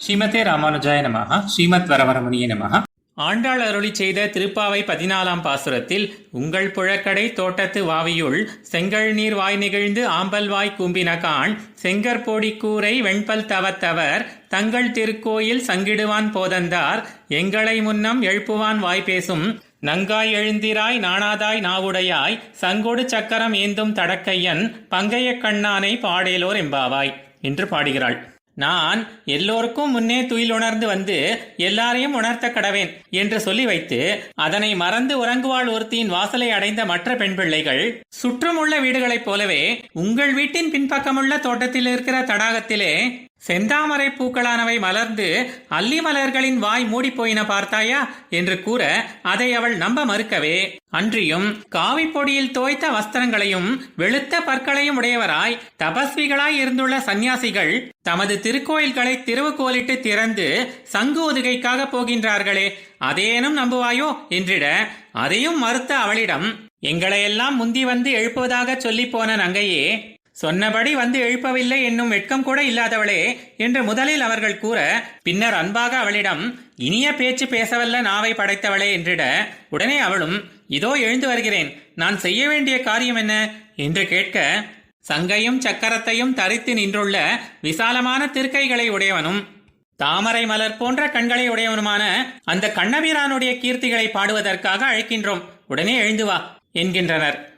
ஸ்ரீமதே ராமானுஜாய நமஹ ஸ்ரீமத் வரவரமுனிய நமஹ. ஆண்டாள் அருளி செய்த திருப்பாவை பதினாலாம் பாசுரத்தில் உங்கள் புழக்கடை தோட்டத்து வாவியுள் செங்கல் நீர் வாய் நிகழ்ந்து ஆம்பல் வாய் கூம்பினகான் செங்கற்போடி கூரை வெண்பல் தவத்தவர் தங்கள் திருக்கோயில் சங்கிடுவான் போதந்தார் எங்களை முன்னம் எழுப்புவான் வாய் பேசும் நங்காய் எழுந்திராய் நாணாதாய் நாவுடையாய் சங்கொடு சக்கரம் ஏந்தும் தடக்கையன் பங்கைய கண்ணானை பாடேலோர் எம்பாவாய் என்று பாடுகிறாள். நான் எல்லோருக்கும் முன்னே துயில் உணர்ந்து வந்து எல்லாரையும் உணர்த்த கடவேன் என்று சொல்லி வைத்து அதனை மறந்து உறங்குவாள் ஒருத்தியின் வாசலை அடைந்த மற்ற பெண் பிள்ளைகள் சுற்றமுள்ள வீடுகளைப் போலவே உங்கள் வீட்டின் பின்பக்கமுள்ள தோட்டத்தில் இருக்கிற தடாகத்திலே செந்தாமரை பூக்களானவை மலர்ந்து அல்லி மலர்களின் வாய் மூடி போயின பார்த்தாயா? என்று கூற அதை அவள் நம்ப மறுக்கவே அன்றியும் காவிப்பொடியில் தோய்த்த வஸ்திரங்களையும் வெளுத்த பற்களையும் உடையவராய் தபஸ்விகளாய் இருந்துள்ள சந்நியாசிகள் தமது திருக்கோயில்களை திருவுக்கோலிட்டு திறந்து சங்கு ஒதுகைக்காக போகின்றார்களே அதேனும் நம்புவாயோ? என்றிட அதையும் மறுத்த அவளிடம் எங்களையெல்லாம் முந்தி வந்து எழுப்புவதாக சொல்லிப் போன நங்கையே சொன்னபடி வந்து எழுப்பவில்லை என்னும் வெட்கம் கூட இல்லாதவளே என்று முதலில் அவர்கள் கூற பின்னர் அன்பாக அவளிடம் இனிய பேச்சு பேசவல்ல நாவை படைத்தவளே என்றிட உடனே அவளும் இதோ எழுந்து வருகிறேன் நான் செய்ய வேண்டிய காரியம் என்ன? என்று கேட்க சங்கையும் சக்கரத்தையும் தரித்து நின்றுள்ள விசாலமான திருக்கைகளை உடையவனும் தாமரை மலர் போன்ற கண்களை உடையவனுமான அந்த கண்ணபிரானுடைய கீர்த்திகளை பாடுவதற்காக அழைக்கின்றோம். உடனே எழுந்து வா என்கின்றனர்.